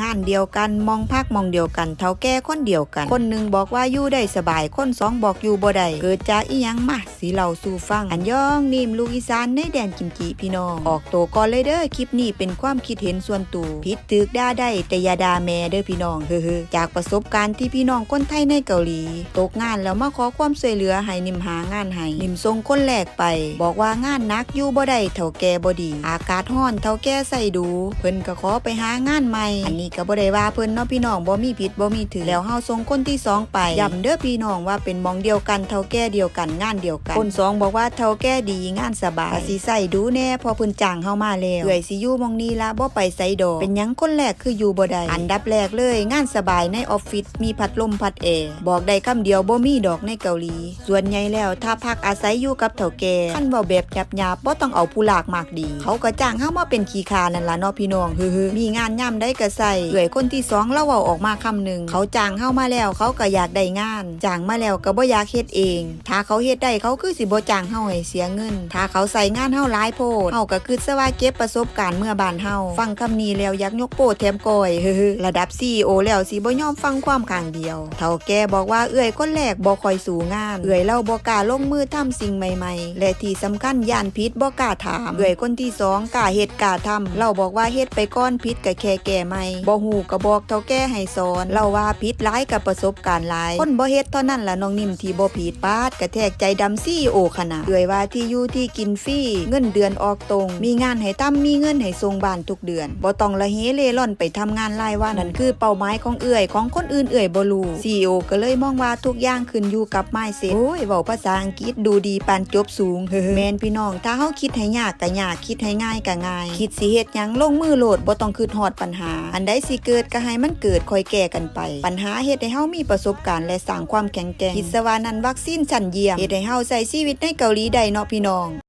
งานเดียวกันมองพักมองเดียวกันเท่าแก่คนเดียวกัน คนหนึ่งบอกว่าอยู่ได้สบายคนสองบอกอยู่บ่ได้เกิดจากอีหยังมาสีเล่าสู่ฟัง อันยองนิ่มลูกอีสานในแดนกิมจิพี่น้อง ออกตัวก่อนเลยเด้อคลิปนี้เป็นความคิดเห็นส่วนตัวผิดตึกด่าได้แต่อย่าด่าแม่เด้อพี่น้องเฮ้อจากประสบการณ์ที่พี่น้องคนไทยในเกาหลี ตกงานแล้วมาขอความช่วยเหลือให้นิมหางานให้นิมส่งคนแรกไป บอกว่างานนักอยู่บ่ได้เท่าแก่บ่ดี อากาศร้อนเท่าแก่ใส่ดู เพิ่นก็ขอไปหางานใหม่นี้ก็บ่ได้ว่าเพิ่นเนาะพี่น้องบ่มีผิดบ่มีถือแล้วเฮาส่งคนที่สองไปย้ำเด้อพี่น้องว่าเป็นมองเดียวกันเท่าแก่เดียวกันงานเดียวกัน คนสองบอกว่าเท่าแก่ดีงานสบายสิใส่ดูแน่พอเพิ่นจ้างเฮามาแล้วเอื้อยสิอยู่มองนี้ละบ่ไปไสดอกเป็นหยังคนแรกคืออยู่บ่ได้อันดับแรกเลย งานสบายในออฟฟิศมีพัดลมพัดแอร์บอกได้คำเดียวบ่มีดอกในเกาหลี ส่วนใหญ่แล้วถ้าพักอาศัยอยู่กับเฒ่าแก่คันเว้าแบบหยาบๆบ่ต้องเอาผู้หลากมากดี เขาก็จ้างเฮามาเป็นขี้คานั่นล่ะเนาะพี่น้องฮือๆมีงานย่ำได้ก็ใส่เอือยคนที่สองเล่าเว้าออกมาคำหนึ่งเขาจ้างเฮามาแล้วเขาก็อยากได้งานจ้างมาแล้วก็บ่อยากเฮ็ดเอง ถ้าเขาเฮ็ดได้เขาคือสิบ่จ้างเฮาให้เสียเงิน ถ้าเขาใส่งานเฮาหลายโพดเฮาก็คือซะว่าเก็บประสบการณ์เมื่อบานเฮาฟังคำนี้แล้วยากยกโปดแถมก้อยเฮือระดับ CEO แล้วสิบ่ยอมฟังความข้างเดียวเฒ่าแกบอกว่าเอื้อยคนแรกบ่คอยสู่งาน เอื้อยเล่าบ่กล้าลงมือทำสิ่งใหม่ ๆ และที่สำคัญย่านพิษบ่กล้าถาม เอื้อยคนที่สองกล้าเฮ็ดกล้าทำเราบอกว่าเฮ็ดไปก้อนพิษก็แค่แก้ใหม่บ่ฮู้ก็บอกเฒ่าแก่ให้สอนเราว่าพิษหลายกับประสบการณ์หลายคนบ่เฮ็ดเท่านั้นละน้องนิ่มที่บ่ผิดปาดกระแทกใจดำซี่โอขนาดเอื้อยว่าที่อยู่ที่กินฟรีเงินเดือนออกตรง มีงานให้ทำมีเงินให้ส่งบ้านทุกเดือนบ่ต้องละเฮเล่ร่อนไปทำงานรายวันนั่นคือเป้าหมายของเอื้อยของคนอื่นเอื้อยบ่รู้ CEO ก็เลยมองว่าทุกอย่างขึ้นอยู่กับ mindset โอ้ยเว้าภาษาอังกฤษดูดีปานจบสูงเฮ้แมนพี่น้อง ถ้าเฮาคิดให้ยากก็ยากคิดให้ง่ายก็ง่าย คิดสิเฮ็ดหยังลงมือโหลดบ่ต้องคิดฮอดปัญหาอันใดสิเกิดก็ให้มันเกิดคอยแก้กันไป ปัญหาเฮ็ดให้เฮามีประสบการณ์และสร้างความแข็งแกร่งคิดซะว่านั้นวัคซีนชั้นเยี่ยมเฮ็ดให้เฮาใช้ชีวิตในเกาหลีได้เนาะพี่น้อง